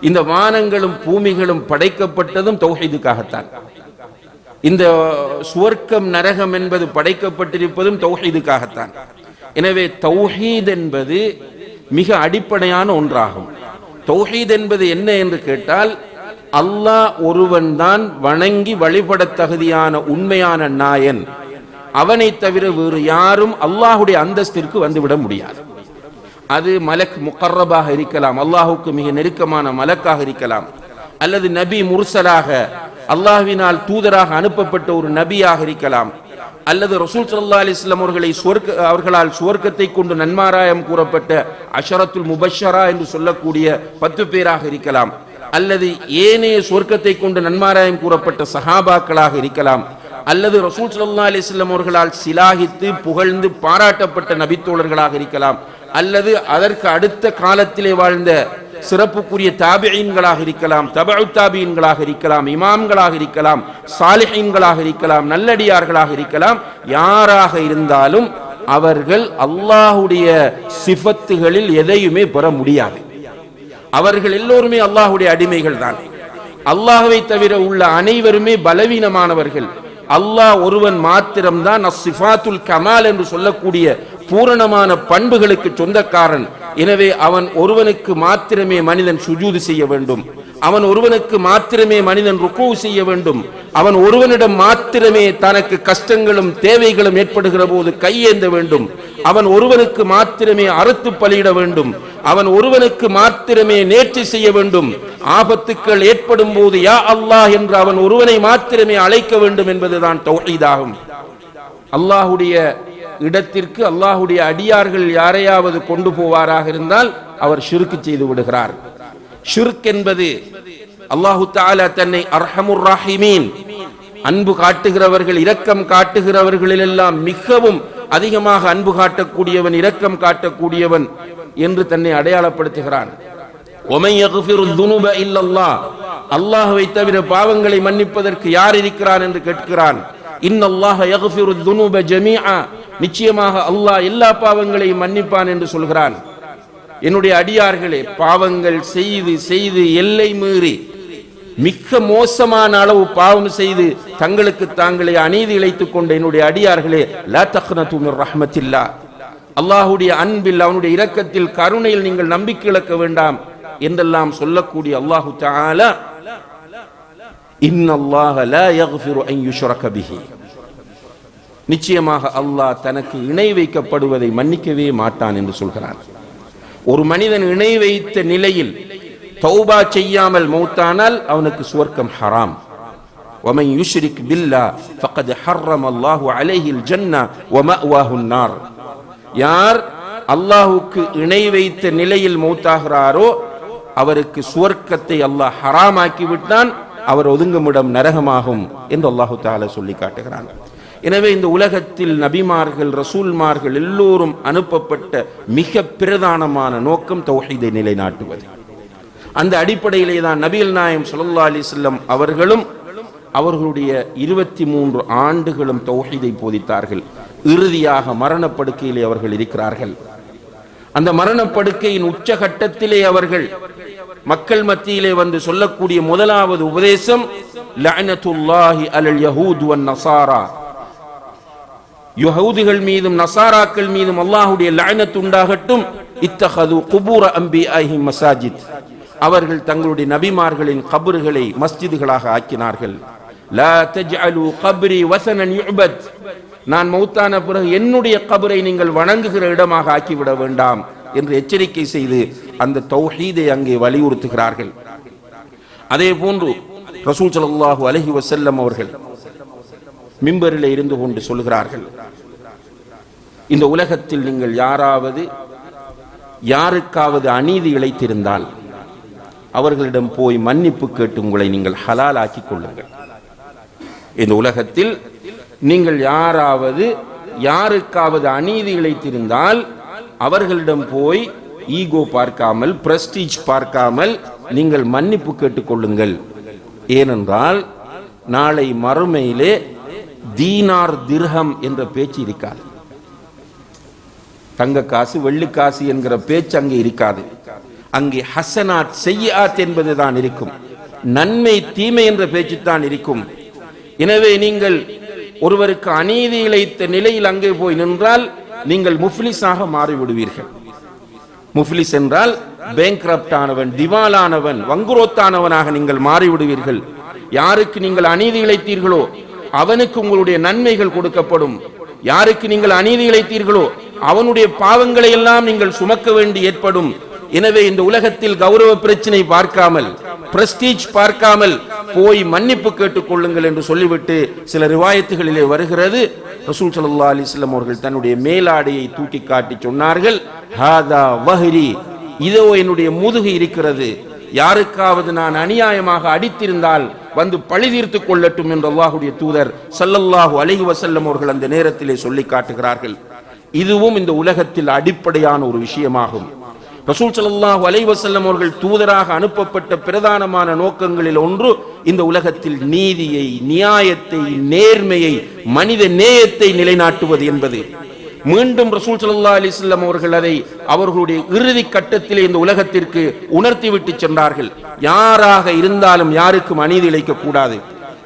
இந்த வானங்களும் பூமிகளும் படைக்கப்பட்டதும் தௌஹீதுக்காகத்தான். இந்த சுவர்க்கம் நரகம் என்பது படைக்கப்பட்டிருப்பதும் தௌஹீதுக்காகத்தான். எனவே தௌஹீத் என்பது மிக அடிப்படையான ஒன்றாகும். தௌஹீத் என்பது என்ன என்று கேட்டால் அல்லாஹ் ஒருவன்தான் வணங்கி வழிபடத் தகுதியான உண்மையான நாயன். அவனை தவிர வேறு யாரும் அல்லாஹுடைய அந்தஸ்திற்கு வந்துவிட முடியாது. அது மலக் முகர்ரபாக இருக்கலாம். அல்லாஹுக்கு மிக நெருக்கமான மலக்காக இருக்கலாம். அல்லது நபி முர்சலாக அல்லாஹ்வினால் தூதராக அனுப்பப்பட்ட ஒரு நபியாக இருக்கலாம். அல்லது ரசூல் சல்லா அலிஸ்லாம் அவர்களை சுவர்க்க அவர்களால் சுவர்க்கத்தை கொண்டு நன்மாராயம் கூறப்பட்ட அஷரத்துல் முபஷரா என்று சொல்லக்கூடிய பத்து பேராக இருக்கலாம். அல்லது ஏனைய சுவர்க்கத்தை கொண்டு நன்மாராயம் கூறப்பட்ட சஹாபாக்களாக இருக்கலாம். அல்லது ரசூல் சல்லா அலிஸ்லாம் அவர்களால் சிலாகித்து புகழ்ந்து பாராட்டப்பட்ட நபித்தோழர்களாக இருக்கலாம். அல்லது அதற்கு அடுத்த காலத்திலே வாழ்ந்த சிறப்புக்குரிய தாபியீன்களாக இருக்கலாம் தபு தாபியன்களாக இருக்கலாம் இமாம்களாக இருக்கலாம் சாலிஹீன்களாக இருக்கலாம் நல்லடியார்களாக இருக்கலாம் யாராக இருந்தாலும் அவர்கள் அல்லாஹுடைய சிஃபத்துகளில் எதையுமே பெற முடியாது. அவர்கள் எல்லோருமே அல்லாஹுடைய அடிமைகள் தான் அல்லாஹுவை தவிர உள்ள அனைவருமே பலவீனமானவர்கள். அல்லாஹ் ஒருவன் மாத்திரம்தான் அஸ்ஸிஃபாத்துல் கமால் என்று சொல்லக்கூடிய பூரணமான பண்புகளுக்கு சொந்தக்காரன். எனவே அவன் ஒருவனுக்கு மாத்திரமே மனிதன் சுஜூது செய்ய வேண்டும். அவன் ஒருவனுக்கு மாத்திரமே மனிதன் ருக்கு செய்ய வேண்டும். அவன் ஒருவனிடம் மாத்திரமே தனக்கு கஷ்டங்களும் தேவைகளும் ஏற்படுகிற போது கையேந்த வேண்டும். அவன் ஒருவனுக்கு மாத்திரமே அறுத்து பலியிட வேண்டும். அவன் ஒருவனுக்கு மாத்திரமே நேர்ச்சி செய்ய வேண்டும். ஆபத்துக்கள் ஏற்படும் போது யா அல்லாஹ் என்று அவன் ஒருவனை மாத்திரமே அழைக்க வேண்டும் என்பதுதான் தௌஹீதாகும். அல்லாஹுடைய இடத்திற்கு அல்லாஹுடைய அடியார்கள் யாரையாவது கொண்டு போவாராக இருந்தால் அவர் ஷிருக்கு செய்து விடுகிறார். ஷிர்க் என்பது அல்லாஹு தாலா தன்னை அர்ஹமுர் ராஹிமீன் அன்பு காட்டுகிறவர்கள் இரக்கம் காட்டுகிறவர்களில் எல்லாம் மிகவும் அதிகமாக அன்பு காட்டக்கூடியவன் இரக்கம் காட்டக்கூடியவன் என்று தன்னை அடையாளப்படுத்துகிறான். அல்லாஹ்வை தவிர பாவங்களை மன்னிப்பதற்கு யார் இருக்கிறான் என்று கேட்கிறான். இன்னல்லாஹ துனுப நிச்சயமாக அல்லாஹ் எல்லா பாவங்களையும் மன்னிப்பான் என்று சொல்கிறான். என்னுடைய அடியார்களே பாவங்கள் செய்து செய்து எல்லை மீறி மிக்க மோசமான அளவு பாவம் செய்து தங்களுக்கு தாங்களே அநீதி இழைத்துக் கொண்ட என்னுடைய அடியார்களே லா தக்னது ரஹ்மத்தில்லா. அல்லாஹ்வுடைய அன்பில் அவனுடைய இரக்கத்தில் கருணையில் நீங்கள் நம்பிக்கை இழக்க வேண்டாம். என்றெல்லாம் சொல்லக்கூடிய அல்லாஹு தஆலா இன்னல்லாஹ லா யக்ஃபிரு அன் யுஷ்ரக பிஹி நிச்சயமாக அல்லாஹ் தனக்கு இணை வைக்கப்படுவதை மன்னிக்கவே மாட்டான் என்று சொல்கிறான் ஒரு மனிதன் இணை வைத்த நிலையில் தௌபா செய்யாமல் மௌத்தானால் அவனுக்கு சுவர்க்கம் ஹராம் ومن يشرك بالله فقد حرم الله عليه الجنة ومأواه النار யார் அல்லாஹுக்கு இணை வைத்த நிலையில் மௌத்தாகிறாரோ அவருக்கு சுவர்க்கத்தை அல்லாஹ் ஹராமாக்கி விட்டான். அவர் ஒதுங்குமிடம் நரகமாகும் என்று அல்லாஹு தால சொல்லி காட்டுகிறான். எனவே இந்த உலகத்தில் நபிமார்கள் ரசூல்மார்கள் எல்லோரும் அனுப்பப்பட்ட மிக பிரதானமான நோக்கம் தௌஹீதை நிலைநாட்டுவது. அந்த அடிப்படையிலே தான் நபிகள் நாயம் சுல்லா அலைஹி செல்லம் அவர்களும் அவர்களுடைய இருபத்தி மூன்று ஆண்டுகளும் தௌஹீதை போதித்தார்கள். இறுதியாக மரணப்படுக்கையிலே அவர்கள் இருக்கிறார்கள். அந்த மரணப்படுக்கையின் உச்சகட்டத்திலே அவர்கள் மக்கள் மத்தியிலே வந்து சொல்லக்கூடிய முதலாவது உபதேசம் லஅனத்துல்லாஹி அலல் யஹூத் வன் நசாரா. யஹூதிகள் மீதும் நசாராக்கள் மீதும் அல்லாஹ்வுடைய லஅனத் உண்டாகட்டும் இத்தஹது குபூர அஹி மசாஜித். அவர்கள் தங்களுடைய நபிமார்களின் கபறுகளை மஸ்ஜிதுகளாக ஆக்கினார்கள். லா தஜ்அலு கப்ரி வசனன் யுபத் நான் மௌத்தான பிறகு என்னுடைய கபரை நீங்கள் வணங்குகிற இடமாக ஆக்கிவிட வேண்டாம் என்று எச்சரிக்கை செய்து அந்த தௌஹீதை அங்கே வலியுறுத்துகிறார்கள். அதே போன்று ரசூல் ஸல்லல்லாஹு அலஹி வசல்லம் அவர்கள் மிம்பரில் இருந்து கொண்டு சொல்கிறார்கள். இந்த உலகத்தில் நீங்கள் யாராவது யாருக்காவது அநீதி இழைத்திருந்தால் அவர்களிடம் போய் மன்னிப்பு கேட்டு உங்களை நீங்கள் ஹலால் ஆக்கிக் கொள்ளுங்கள். இந்த உலகத்தில் நீங்கள் யாராவது யாருக்காவது அநீதி இழைத்திருந்தால் அவர்களிடம் போய் ஈகோ பார்க்காமல் பிரஸ்டீஜ் பார்க்காமல் நீங்கள் மன்னிப்பு கேட்டுக்கொள்ளுங்கள். ஏனென்றால் நாளை மறுமையிலே தீனார் திர்ஹம் என்ற பேச்சு இருக்காது. தங்க காசு வெள்ளிக்காசு என்கிற பேச்சு அங்கே இருக்காது. அங்கே ஹசனாத் செய்யாத் என்பதுதான் இருக்கும். நன்மை தீமை என்ற பேச்சு தான் இருக்கும். எனவே நீங்கள் ஒருவருக்கு அநீதி இழைத்த நிலையில் அங்கே போய் நின்றால் நீங்கள் முஃப்லிஸாக மாறிவிடுவீர்கள். முஃப்லிஸ் என்றால் பேங்க்ரப்ட் ஆனவன் திவாலானவன் வங்குரோத்தானவனாக நீங்கள் மாறிவிடுவீர்கள். யாருக்கு நீங்கள் அநீதி இழைத்தீர்களோ அவனுக்கு உங்களுடைய நன்மைகள் கொடுக்கப்படும். யாருக்கு நீங்கள் அநீதி இழைத்தீர்களோ அவனுடைய பாவங்களை எல்லாம் நீங்கள் சுமக்க வேண்டி ஏற்படும். எனவே இந்த உலகத்தில் கௌரவ பிரச்சனை பார்க்காமல் பிரஸ்டீஜ் பார்க்காமல் போய் மன்னிப்பு கேட்டுக் கொள்ளுங்கள் என்று சொல்லிவிட்டு சில ரிவாயத்துகளிலே வருகிறது. ரசூல் சல்லா அலைஹி அவர்கள் தன்னுடைய மேலாடையை தூக்கி காட்டி சொன்னார்கள். ஹாதா வஹ்ரி. இதோ என்னுடைய முதுகு இருக்கிறது. யாருக்காவது நான் அநியாயமாக அடித்திருந்தால் வந்து பழி தீர்த்துக் கொள்ளட்டும் என்று அல்லாஹுடைய தூதர் சல்லல்லாஹு அலைஹி வசல்லம் அவர்கள் அந்த நேரத்திலே சொல்லி காட்டுகிறார்கள். இதுவும் இந்த உலகத்தில் அடிப்படையான ஒரு விஷயமாகும். ரசூல் ஸல்லல்லாஹு அலைவசல்லம் அவர்கள் தூதராக அனுப்பப்பட்ட பிரதானமான நோக்கங்களில் ஒன்று இந்த உலகத்தில் நீதியை நியாயத்தை நேர்மையை மனித நேயத்தை நிலைநாட்டுவது என்பது. மீண்டும் ரசூல் சல்லா அலைஹி அவர்கள் அதை அவர்களுடைய இறுதி கட்டத்திலே இந்த உலகத்திற்கு உணர்த்தி விட்டு சென்றார்கள். யாராக இருந்தாலும் யாருக்கும் அநீதி இழைக்க கூடாது.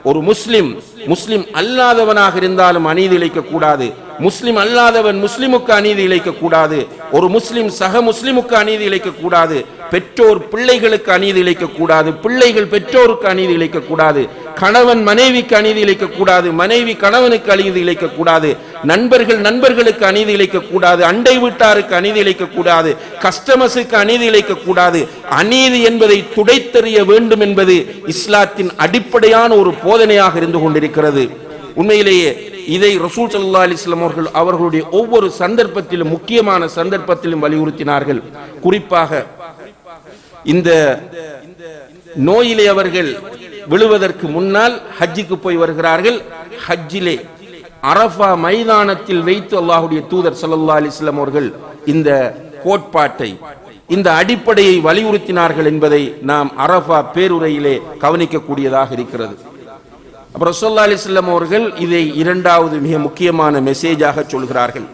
ஒரு முஸ்லிம் முஸ்லிம் அல்லாதவனாக இருந்தாலும் அநீதி இழைக்க கூடாது. முஸ்லிம் அல்லாதவன் முஸ்லிமுக்கு அநீதி இழைக்க கூடாது. ஒரு முஸ்லிம் சக முஸ்லிமுக்கு அநீதி இழைக்க கூடாது. பெற்றோர் பிள்ளைகளுக்கு அநீதி இழைக்க கூடாது. பிள்ளைகள் பெற்றோருக்கு அநீதி இழைக்க கூடாது. கணவன் மனைவிக்கு அநீதி இழைக்க கூடாது மனைவி கணவனுக்கு அநீதி இழைக்க கூடாது நண்பர்கள் நண்பர்களுக்கு அநீதி இழைக்க கூடாது அண்டை வீட்டாருக்கு அநீதி இழைக்க கூடாது கஸ்டமர்ஸுக்கு அநீதி இழைக்க கூடாது. அநீதி என்பதை துடைத்தெறிய வேண்டும் என்பது இஸ்லாத்தின் அடிப்படையான ஒரு போதனையாக இருந்து கொண்டிருக்கிறது. உண்மையிலேயே இதை ரசூல் சல்லா அலிஸ்லாம் அவர்கள் அவர்களுடைய ஒவ்வொரு சந்தர்ப்பத்திலும் முக்கியமான சந்தர்ப்பத்திலும் வலியுறுத்தினார்கள். குறிப்பாக இந்த நோயிலே அவர்கள் விழுவதற்கு முன்னால் ஹஜ்ஜிக்கு போய் வருகிறார்கள். ஹஜ்ஜிலே அரஃபா மைதானத்தில் வைத்து அல்லாஹுடைய தூதர் சல்லா அலிஸ்லாம் அவர்கள் இந்த கோட்பாட்டை இந்த அடிப்படையை வலியுறுத்தினார்கள் என்பதை நாம் அரஃபா பேருரையிலே கவனிக்கக்கூடியதாக இருக்கிறது. அப்புறம் சொல்லா அலிஸ்லாம் அவர்கள் இதை இரண்டாவது மிக முக்கியமான மெசேஜாக சொல்கிறார்கள்.